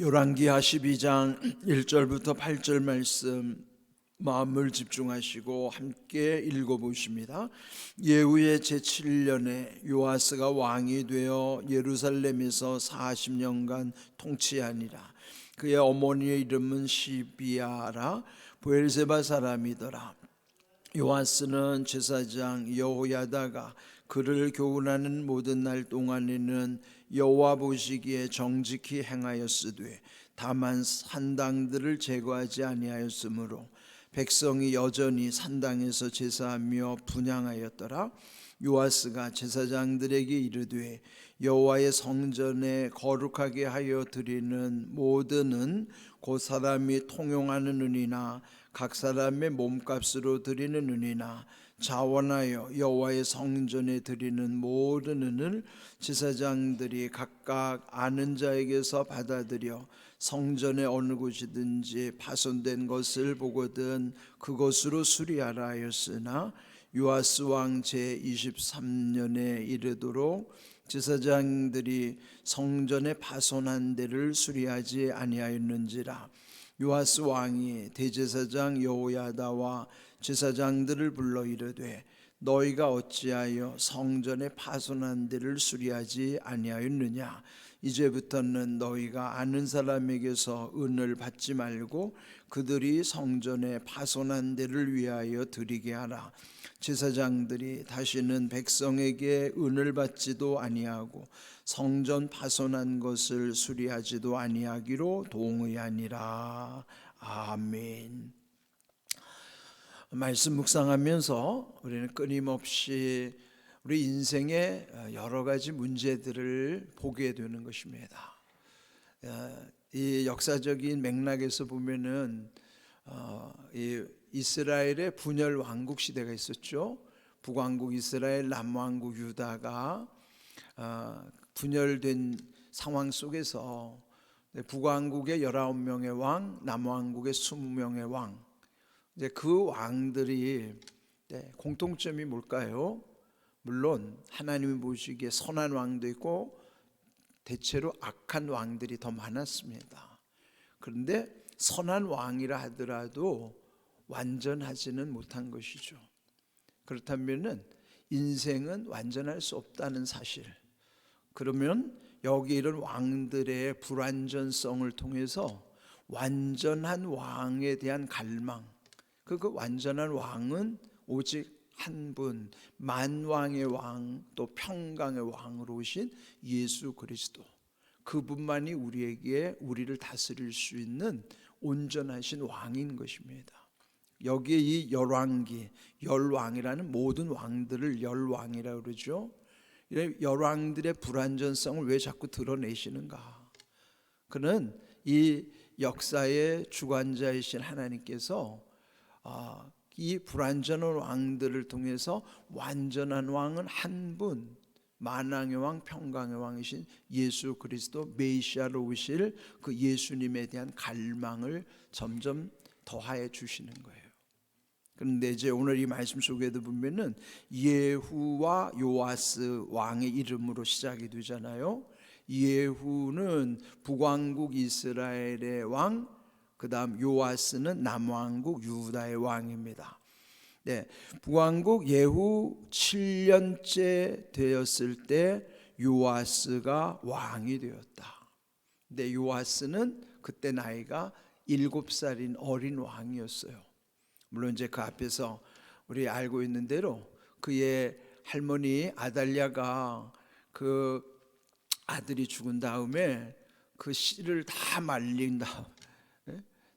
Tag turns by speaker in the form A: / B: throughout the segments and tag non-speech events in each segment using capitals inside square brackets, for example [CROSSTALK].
A: 요란기하 12장 1절부터 8절 말씀 마음을 집중하시고 함께 읽어보십니다. 예후의 제7년에 요아스가 왕이 되어 예루살렘에서 40년간 통치하니라. 그의 어머니의 이름은 시비아라 부엘세바 사람이더라. 요아스는 제사장 여호야다가 그를 교훈하는 모든 날 동안에는 여호와 보시기에 정직히 행하였으되 다만 산당들을 제거하지 아니하였으므로 백성이 여전히 산당에서 제사하며 분양하였더라. 요아스가 제사장들에게 이르되 여호와의 성전에 거룩하게 하여 드리는 모든은 그 사람이 통용하는 은이나 각 사람의 몸값으로 드리는 은이나 자원하여 여호와의 성전에 드리는 모든 은을 제사장들이 각각 아는 자에게서 받아들여 성전의 어느 곳이든지 파손된 것을 보거든 그것으로 수리하라 하였으나 요아스 왕 제 23년에 이르도록 제사장들이 성전의 파손한 데를 수리하지 아니하였는지라 요아스 왕이 대제사장 여호야다와 제사장들을 불러 이르되 너희가 어찌하여 성전의 파손한 데를 수리하지 아니하였느냐 이제부터는 너희가 아는 사람에게서 은을 받지 말고 그들이 성전의 파손한 데를 위하여 드리게 하라 제사장들이 다시는 백성에게 은을 받지도 아니하고 성전 파손한 것을 수리하지도 아니하기로 동의하니라 아멘. 말씀 묵상하면서 우리는 끊임없이 우리 인생의 여러 가지 문제들을 보게 되는 것입니다. 이 역사적인 맥락에서 보면은 어, 이 이스라엘의 분열 왕국 시대가 있었죠. 북왕국 이스라엘, 남왕국 유다가 어, 분열된 상황 속에서 북왕국의 19명의 왕, 남왕국의 20명의 왕. 이제 그 왕들이 네, 공통점이 뭘까요? 물론 하나님이 보시기에 선한 왕도 있고 대체로 악한 왕들이 더 많았습니다. 그런데 선한 왕이라 하더라도 완전하지는 못한 것이죠. 그렇다면은 인생은 완전할 수 없다는 사실. 그러면 여기 이런 왕들의 불완전성을 통해서 완전한 왕에 대한 갈망. 그, 그 완전한 왕은 오직 한 분, 만왕의 왕, 또 평강의 왕으로 오신 예수 그리스도. 그분만이 우리에게 우리를 다스릴 수 있는 온전하신 왕인 것입니다. 여기에 이 열왕기, 열왕이라는 모든 왕들을 열왕이라고 그러죠. 열왕들의 불완전성을 왜 자꾸 드러내시는가? 그는 이 역사의 주관자이신 하나님께서 아, 이 불완전한 왕들을 통해서 완전한 왕은 한 분, 만왕의 왕, 평강의 왕이신 예수 그리스도 메시아로 오실 그 예수님에 대한 갈망을 점점 더하여 주시는 거예요. 그런데 이제 오늘 이 말씀 속에도 보면은 예후와 요아스 왕의 이름으로 시작이 되잖아요. 예후는 북왕국 이스라엘의 왕, 그다음 요아스는 남왕국 유다의 왕입니다. 네, 북왕국 예후 7년째 되었을 때 요아스가 왕이 되었다. 근데 요아스는 그때 나이가 7살인 어린 왕이었어요. 물론 이제 그 앞에서 우리 알고 있는 대로 그의 할머니 아달랴가 그 아들이 죽은 다음에 그 씨를 다 말린 다음 예?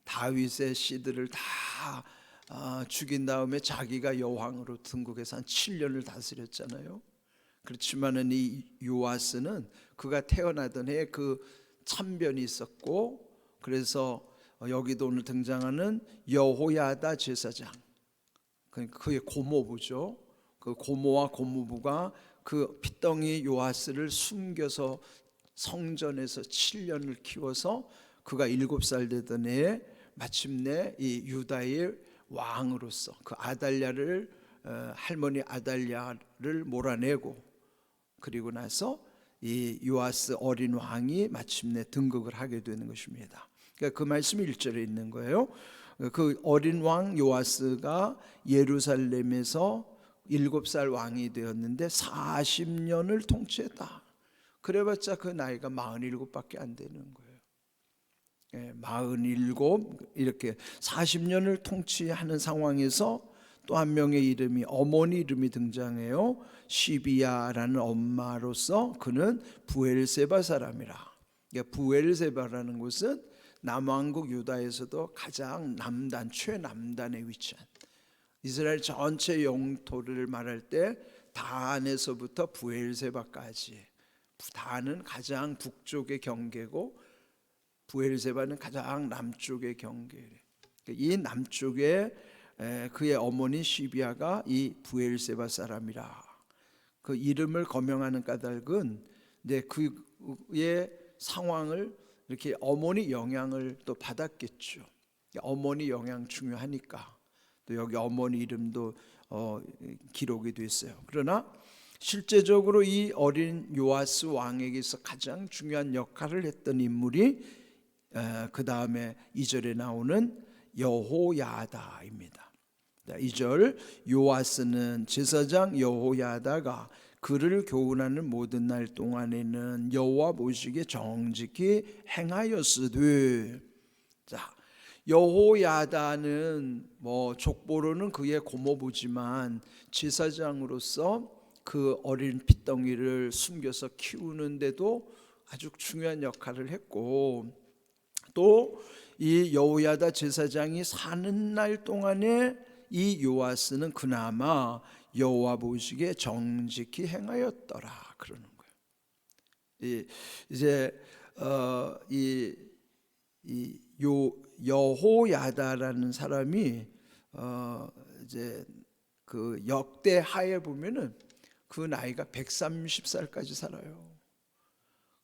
A: 다윗의 씨들을 다 아, 죽인 다음에 자기가 여왕으로 등극해서 한 7년을 다스렸잖아요. 그렇지만은 이 요아스는 그가 태어나던 해에 그 참변이 있었고 그래서 여기도 오늘 등장하는 여호야다 제사장 그의 고모부죠. 그 고모와 고모부가 그 핏덩이 요아스를 숨겨서 성전에서 7년을 키워서 그가 7살 되던 해에 마침내 이 유다의 왕으로서 그 아달랴를 어, 할머니 아달랴를 몰아내고 그리고 나서 이 요아스 어린 왕이 마침내 등극을 하게 되는 것입니다. 그러니까 그 말씀이 1절에 있는 거예요. 그 어린 왕 요아스가 예루살렘에서 일곱 살 왕이 되었는데 40년을 통치했다. 그래봤자 그 나이가 47밖에 안 되는 거예요. 예, 47 이렇게 40년을 통치하는 상황에서 또 한 명의 이름이 어머니 이름이 등장해요. 시비야라는 엄마로서 그는 부엘세바 사람이라. 그러니까 부엘세바라는 곳은 남왕국 유다에서도 가장 남단 최남단에 위치한 이스라엘 전체 영토를 말할 때 다안에서부터 부엘세바까지 다는 가장 북쪽의 경계고 부엘세바는 가장 남쪽의 경계래. 이 남쪽에 그의 어머니 시비아가 이 부엘세바 사람이라. 그 이름을 거명하는 까닭은 네, 그의 상황을 이렇게 어머니 영향을 또 받았겠죠. 어머니 영향 중요하니까 또 여기 어머니 이름도 어, 기록이 됐어요. 그러나 실제적으로 이 어린 요아스 왕에게서 가장 중요한 역할을 했던 인물이 그 다음에 2절에 나오는 여호야다입니다. 2절 요아스는 제사장 여호야다가 그를 교훈하는 모든 날 동안에는 여호와 보시기에 정직히 행하였으되 자 여호야다는 뭐 족보로는 그의 고모부지만 제사장으로서 그 어린 핏덩이를 숨겨서 키우는데도 아주 중요한 역할을 했고 또 이 여호야다 제사장이 사는 날 동안에 이 요아스는 그나마 여호와 보시기에 정직히 행하였더라 그러는 거예요. 이제 어, 이, 이 요, 여호야다라는 사람이 어, 이제 그 역대 하에 보면은 그 나이가 130살까지 살아요.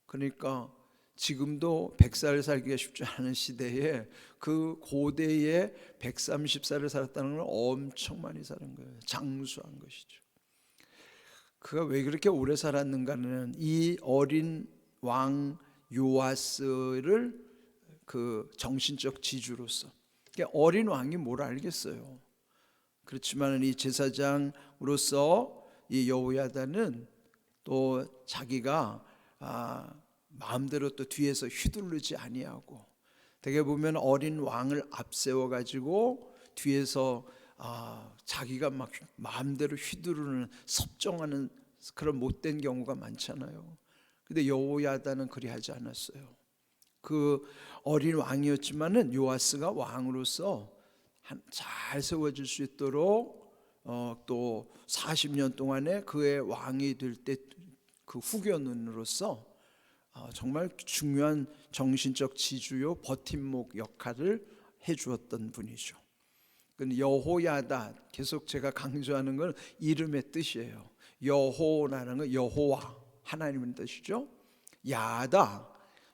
A: 그러니까 지금도 100살 살기가 쉽지 않은 시대에 그 고대에 130살을 살았다는 건 엄청 많이 사는 거예요. 장수한 것이죠. 그가 왜 그렇게 오래 살았는가는 이 어린 왕 요아스를 그 정신적 지주로서 그러니까 어린 왕이 뭘 알겠어요. 그렇지만 이 제사장으로서 이 여호야다는 또 자기가 아, 마음대로 또 뒤에서 휘두르지 아니하고 되게 보면 어린 왕을 앞세워 가지고 뒤에서 아, 자기가 막 마음대로 휘두르는 섭정하는 그런 못된 경우가 많잖아요. 근데 여호야다는 그리하지 않았어요. 그 어린 왕이었지만은 요아스가 왕으로서 잘 세워질 수 있도록 어, 또 40년 동안에 그의 왕이 될 때 그 후견으로서 어, 정말 중요한 정신적 지주요 버팀목 역할을 해주었던 분이죠. 여호야다 계속 제가 강조하는 건 이름의 뜻이에요. 여호라는 건 여호와 하나님의 뜻이죠. 야다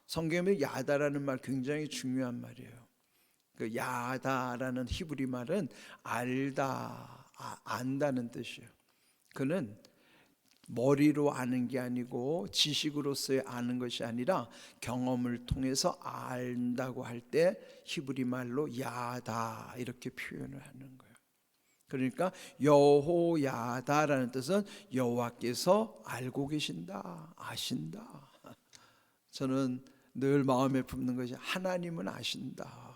A: 성경에 야다라는 말 굉장히 중요한 말이에요. 그 야다라는 히브리 말은 알다, 아, 안다는 뜻이에요. 그는 머리로 아는 게 아니고 지식으로서의 아는 것이 아니라 경험을 통해서 안다고 할 때 히브리 말로 야다 이렇게 표현을 하는 거예요. 그러니까 여호야다라는 뜻은 여호와께서 알고 계신다, 아신다. 저는 늘 마음에 품는 것이 하나님은 아신다.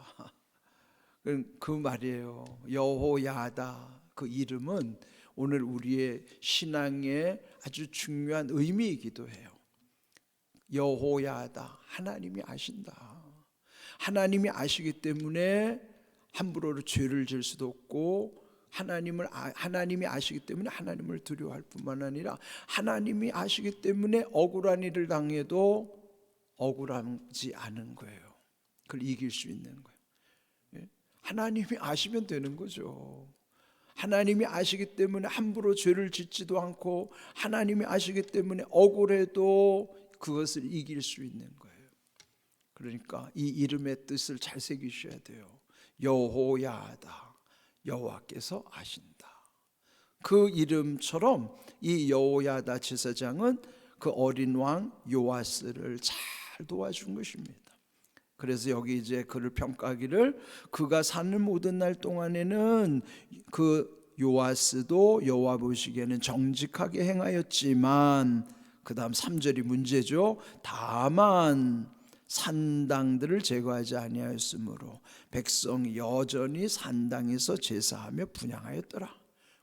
A: 그 말이에요. 여호야다 그 이름은 오늘 우리의 신앙의 아주 중요한 의미이기도 해요. 여호야다 하나님이 아신다. 하나님이 아시기 때문에 함부로 죄를 질 수도 없고 하나님을 아, 하나님이 아시기 때문에 하나님을 두려워할 뿐만 아니라 하나님이 아시기 때문에 억울한 일을 당해도 억울하지 않은 거예요. 그걸 이길 수 있는 거예요. 예? 하나님이 아시면 되는 거죠. 하나님이 아시기 때문에 함부로 죄를 짓지도 않고 하나님이 아시기 때문에 억울해도 그것을 이길 수 있는 거예요. 그러니까 이 이름의 뜻을 잘 새기셔야 돼요. 여호야다. 여호와께서 아신다. 그 이름처럼 이 여호야다 제사장은 그 어린 왕 요아스를 잘 도와준 것입니다. 그래서 여기 이제 그를 평가하기를 그가 사는 모든 날 동안에는 그 요아스도 여호와 보시기에는 정직하게 행하였지만 그다음 3절이 문제죠. 다만 산당들을 제거하지 아니하였으므로 백성이 여전히 산당에서 제사하며 분양하였더라.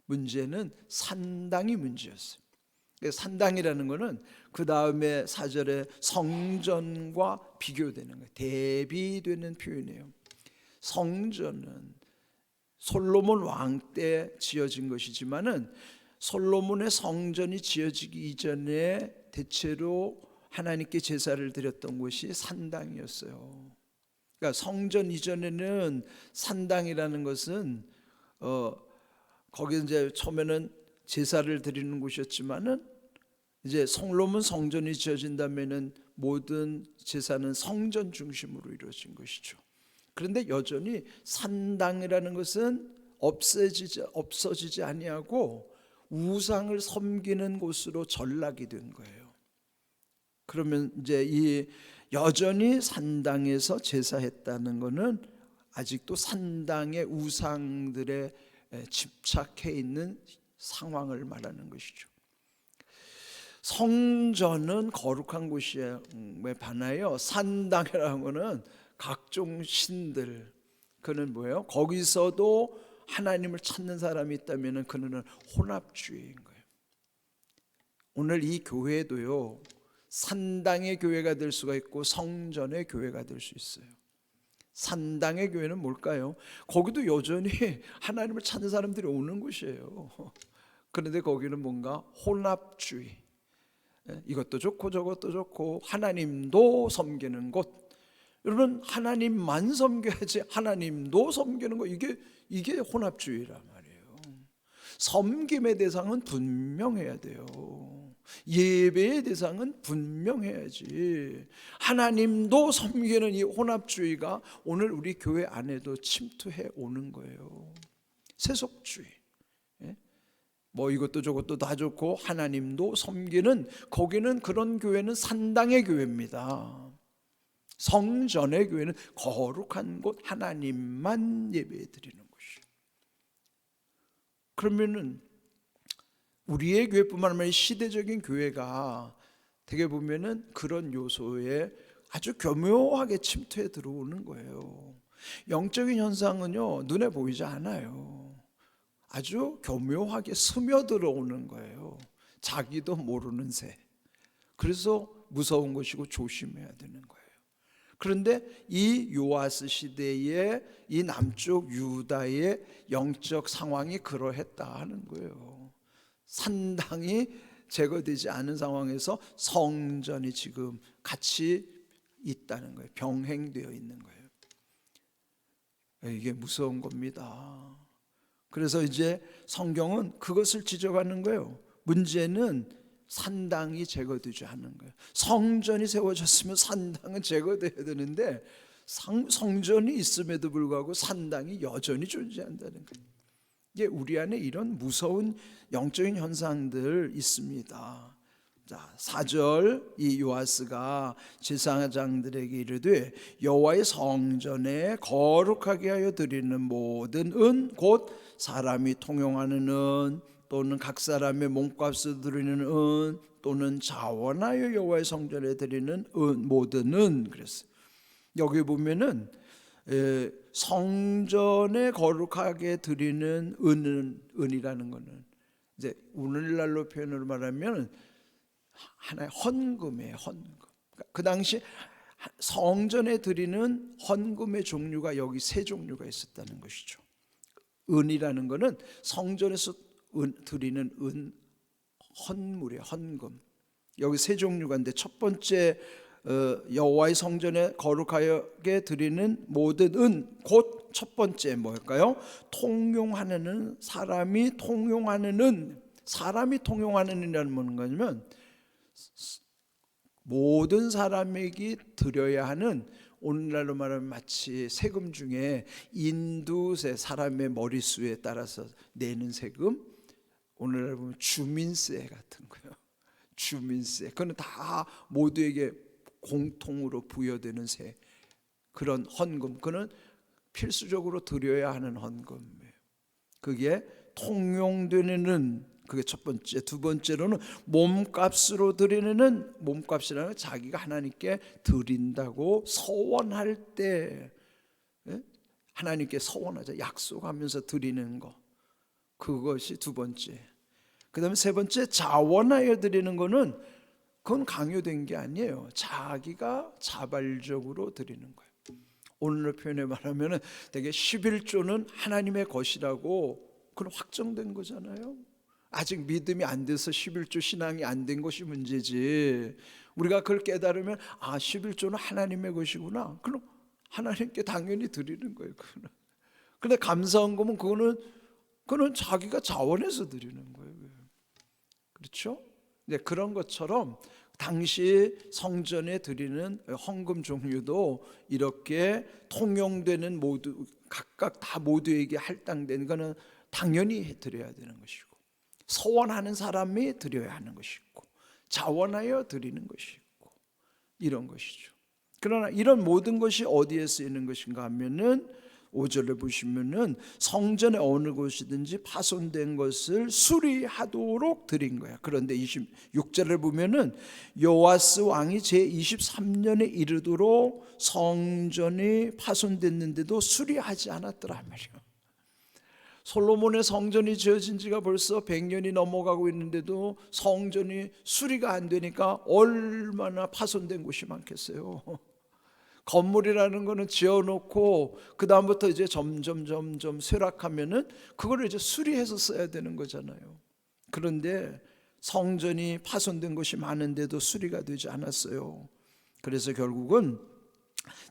A: 문제는 산당이 문제였어요. 산당이라는 것은 그 다음에 사절에 성전과 비교되는 거예요. 대비되는 표현이에요. 성전은 솔로몬 왕 때 지어진 것이지만은 솔로몬의 성전이 지어지기 이전에 대체로 하나님께 제사를 드렸던 곳이 산당이었어요. 그러니까 성전 이전에는 산당이라는 것은 어 거기 이제 처음에는 제사를 드리는 곳이었지만은 이제 성로문 성전이 지어진다면은 모든 제사는 성전 중심으로 이루어진 것이죠. 그런데 여전히 산당이라는 것은 없어지지 없어지지 아니하고 우상을 섬기는 곳으로 전락이 된 거예요. 그러면 이제 이 여전히 산당에서 제사했다는 것은 아직도 산당의 우상들에 집착해 있는 상황을 말하는 것이죠. 성전은 거룩한 곳이에 반하여 산당이라는 것은 각종 신들 그는 뭐예요? 거기서도 하나님을 찾는 사람이 있다면 그는 혼합주의인 거예요. 오늘 이 교회도요 산당의 교회가 될 수가 있고 성전의 교회가 될 수 있어요. 산당의 교회는 뭘까요? 거기도 여전히 하나님을 찾는 사람들이 오는 곳이에요. 그런데 거기는 뭔가 혼합주의. 예, 이것도 좋고 저것도 좋고 하나님도 섬기는 곳. 여러분 하나님만 섬겨야지 하나님도 섬기는 거 이게 이게 혼합주의란 말이에요. 섬김의 대상은 분명해야 돼요. 예배의 대상은 분명해야지. 하나님도 섬기는 이 혼합주의가 오늘 우리 교회 안에도 침투해 오는 거예요. 세속주의. 예? 뭐 이것도 저것도 다 좋고 하나님도 섬기는 거기는 그런 교회는 산당의 교회입니다. 성전의 교회는 거룩한 곳 하나님만 예배 드리는 곳이에요. 그러면은 우리의 교회뿐만 아니라 시대적인 교회가 되게 보면은 그런 요소에 아주 교묘하게 침투해 들어오는 거예요. 영적인 현상은요 눈에 보이지 않아요. 아주 교묘하게 스며들어 오는 거예요. 자기도 모르는 새. 그래서 무서운 것이고 조심해야 되는 거예요. 그런데 이 요아스 시대의 이 남쪽 유다의 영적 상황이 그러했다 하는 거예요. 산당이 제거되지 않은 상황에서 성전이 지금 같이 있다는 거예요. 병행되어 있는 거예요. 이게 무서운 겁니다. 그래서 이제 성경은 그것을 지적하는 거예요. 문제는 산당이 제거되지 않는 거예요. 성전이 세워졌으면 산당은 제거돼야 되는데 성, 성전이 있음에도 불구하고 산당이 여전히 존재한다는 거예요. 이게 우리 안에 이런 무서운 영적인 현상들 있습니다. 자, 4절 이 요아스가 제사장들에게 이르되 여호와의 성전에 거룩하게 하여 드리는 모든 은 곧 사람이 통용하는 은 또는 각 사람의 몸값을 드리는 은 또는 자원하여 여호와의 성전에 드리는 은 모든 은 그랬어. 여기 보면은 에, 성전에 거룩하게 드리는 은은 은이라는 거는 이제 오늘날로 표현으로 말하면 하나의 헌금이에요. 헌금. 그 당시 성전에 드리는 헌금의 종류가 여기 세 종류가 있었다는 것이죠. 은이라는 것은 성전에서 은, 드리는 은 헌물이에요. 헌금. 여기 세 종류가 있는데 첫 번째 어, 여호와의 성전에 거룩하게 드리는 모든 은 곧 첫 번째 뭘까요? 통용하는 은 사람이 통용하는 은 사람이 통용하는 은이라는 뭐냐면 모든 사람에게 드려야 하는 오늘날로 말하면 마치 세금 중에 인두세 사람의 머릿수에 따라서 내는 세금 오늘날 보면 주민세 같은 거요. 주민세. 그는 다 모두에게 공통으로 부여되는 세. 그런 헌금. 그는 필수적으로 드려야 하는 헌금이에요. 그게 통용되는 그게 첫 번째, 두 번째로는 몸값으로 드리는 몸값이라는 건 자기가 하나님께 드린다고 서원할 때 예? 하나님께 서원하자 약속하면서 드리는 거 그것이 두 번째. 그다음에 세 번째 자원하여 드리는 거는 그건 강요된 게 아니에요. 자기가 자발적으로 드리는 거예요. 오늘의 표현에 말하면은 되게 11조는 하나님의 것이라고 그건 확정된 거잖아요. 아직 믿음이 안 돼서 11조 신앙이 안 된 것이 문제지. 우리가 그걸 깨달으면 아 11조는 하나님의 것이구나. 그럼 하나님께 당연히 드리는 거예요. 그거는. 근데 감사한 거면 그거는 그거는 자기가 자원해서 드리는 거예요. 그렇죠? 이제 그런 것처럼 당시 성전에 드리는 헌금 종류도 이렇게 통용되는 모두 각각 다 모두에게 할당되는 거는 당연히 드려야 되는 것이고 서원하는 사람이 드려야 하는 것이고 자원하여 드리는 것이고 이런 것이죠. 그러나 이런 모든 것이 어디에 쓰이는 것인가 하면은 5절에 보시면은 성전의 어느 곳이든지 파손된 것을 수리하도록 드린 거야. 그런데 26절을 보면은 요아스 왕이 제 23년에 이르도록 성전이 파손됐는데도 수리하지 않았더라 말이요. 솔로몬의 성전이 지어진 지가 벌써 100년이 넘어가고 있는데도 성전이 수리가 안 되니까 얼마나 파손된 곳이 많겠어요. [LAUGHS] 건물이라는 거는 지어놓고 그 다음부터 이제 점점 점점 쇠락하면은 그거를 이제 수리해서 써야 되는 거잖아요. 그런데 성전이 파손된 것이 많은데도 수리가 되지 않았어요. 그래서 결국은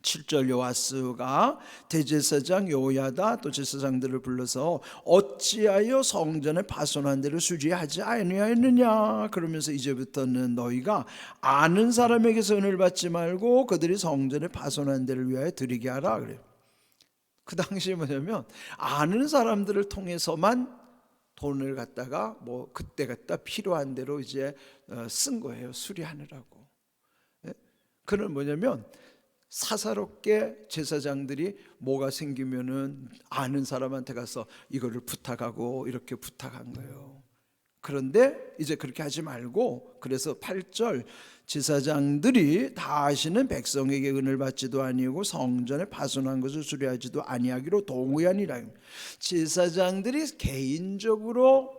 A: 7절 요아스가 대제사장 요야다 또 제사장들을 불러서 어찌하여 성전의 파손한 데를 수리하지 아니하였느냐 그러면서 이제부터는 너희가 아는 사람에게서 은을 받지 말고 그들이 성전의 파손한 데를 위하여 드리게 하라 그래요. 그 당시에 뭐냐면 아는 사람들을 통해서만 돈을 갖다가 뭐 그때 갖다 필요한 대로 이제 어, 쓴 거예요 수리하느라고. 예? 그는 뭐냐면 사사롭게 제사장들이 뭐가 생기면은 아는 사람한테 가서 이거를 부탁하고 이렇게 부탁한 거예요. 그런데 이제 그렇게 하지 말고 그래서 8절 제사장들이 다 아시는 백성에게 은을 받지도 아니하고 성전에 파손한 것을 수리하지도 아니하기로 동의하니라. 제사장들이 개인적으로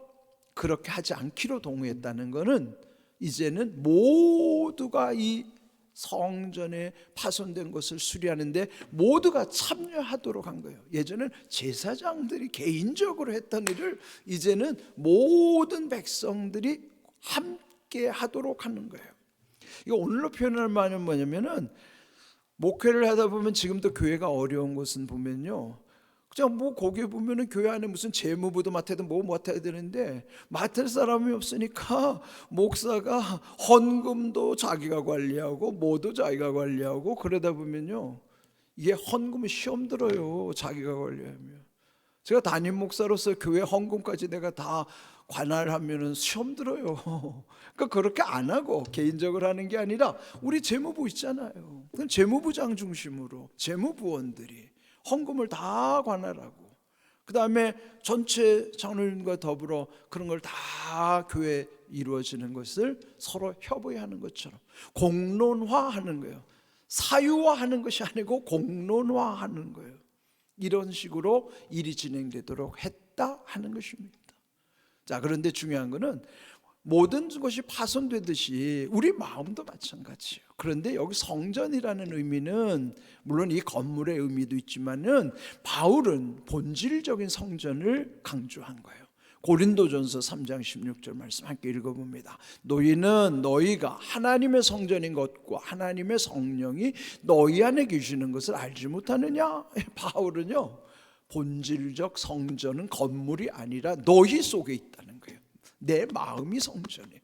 A: 그렇게 하지 않기로 동의했다는 것은 이제는 모두가 이 성전에 파손된 것을 수리하는데 모두가 참여하도록 한 거예요. 예전엔 제사장들이 개인적으로 했던 일을 이제는 모든 백성들이 함께 하도록 하는 거예요. 이거 오늘로 표현할 말은 뭐냐면은 목회를 하다 보면 지금도 교회가 어려운 것은 보면요. 그냥 뭐 거기 에 보면은 교회 안에 무슨 재무부도 맡아야 뭐 맡아야 되는데 맡을 사람이 없으니까 목사가 헌금도 자기가 관리하고 뭐도 자기가 관리하고 그러다 보면요 이게 헌금은 시험 들어요 자기가 관리하면 제가 담임 목사로서 교회 헌금까지 내가 다 관할하면은 시험 들어요. 그러니까 그렇게 안 하고 개인적으로 하는 게 아니라 우리 재무부 있잖아요. 재무부장 중심으로 재무부원들이 헌금을 다 관할하고 그 다음에 전체 장로님과 더불어 그런 걸 다 교회 이루어지는 것을 서로 협의하는 것처럼 공론화하는 거예요. 사유화하는 것이 아니고 공론화하는 거예요. 이런 식으로 일이 진행되도록 했다 하는 것입니다. 자, 그런데 중요한 것은 모든 것이 파손되듯이 우리 마음도 마찬가지예요. 그런데 여기 성전이라는 의미는 물론 이 건물의 의미도 있지만은 바울은 본질적인 성전을 강조한 거예요. 고린도전서 3장 16절 말씀 함께 읽어봅니다. 너희는 너희가 하나님의 성전인 것과 하나님의 성령이 너희 안에 계시는 것을 알지 못하느냐? [LAUGHS] 바울은요 본질적 성전은 건물이 아니라 너희 속에 있다는 거예요. 내 마음이 성전이에요.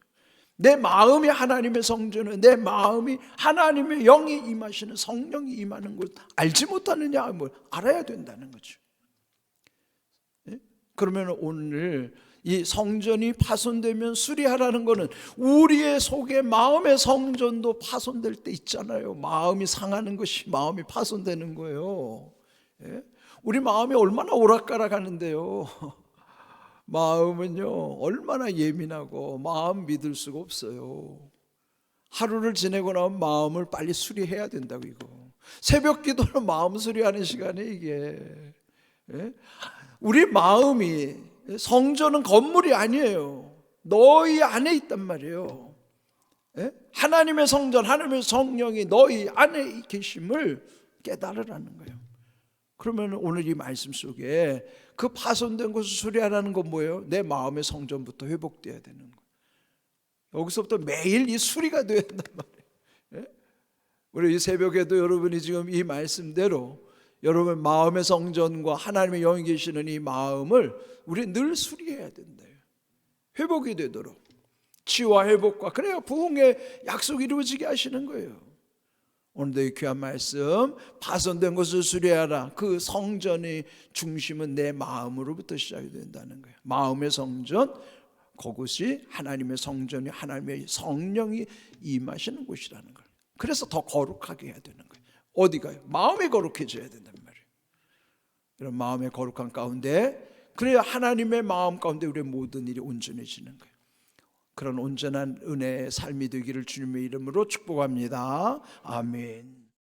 A: 내 마음이 하나님의 성전은 내 마음이 하나님의 영이 임하시는 성령이 임하는 걸 알지 못하느냐 뭐 알아야 된다는 거죠. 예? 그러면 오늘 이 성전이 파손되면 수리하라는 것은 우리의 속에 마음의 성전도 파손될 때 있잖아요. 마음이 상하는 것이 마음이 파손되는 거예요. 예? 우리 마음이 얼마나 오락가락 하는데요. [LAUGHS] 마음은요 얼마나 예민하고 마음 믿을 수가 없어요. 하루를 지내고 나면 마음을 빨리 수리해야 된다고 이거. 새벽 기도는 마음 수리하는 시간에 이게. 예? 우리 마음이 성전은 건물이 아니에요. 너희 안에 있단 말이에요. 예? 하나님의 성전, 하나님의 성령이 너희 안에 계심을 깨달으라는 거예요. 그러면 오늘 이 말씀 속에 그 파손된 것을 수리하라는 건 뭐예요? 내 마음의 성전부터 회복돼야 되는 거예요. 여기서부터 매일 이 수리가 돼야 된단 말이에요. 예? 우리 이 새벽에도 여러분이 지금 이 말씀대로 여러분 마음의 성전과 하나님의 영이 계시는 이 마음을 우리 늘 수리해야 된다. 회복이 되도록 치유와 회복과 그래야 부흥의 약속이 이루어지게 하시는 거예요. 오늘도 이 귀한 말씀 파손된 것을 수리하라. 그 성전의 중심은 내 마음으로부터 시작이 된다는 거예요. 마음의 성전 그곳이 하나님의 성전이 하나님의 성령이 임하시는 곳이라는 거예요. 그래서 더 거룩하게 해야 되는 거예요. 어디가요? 마음이 거룩해져야 된단 말이에요. 이런 마음의 거룩한 가운데 그래야 하나님의 마음 가운데 우리의 모든 일이 온전해지는 거예요. 그런 온전한 은혜의 삶이 되기를 주님의 이름으로 축복합니다. 아멘.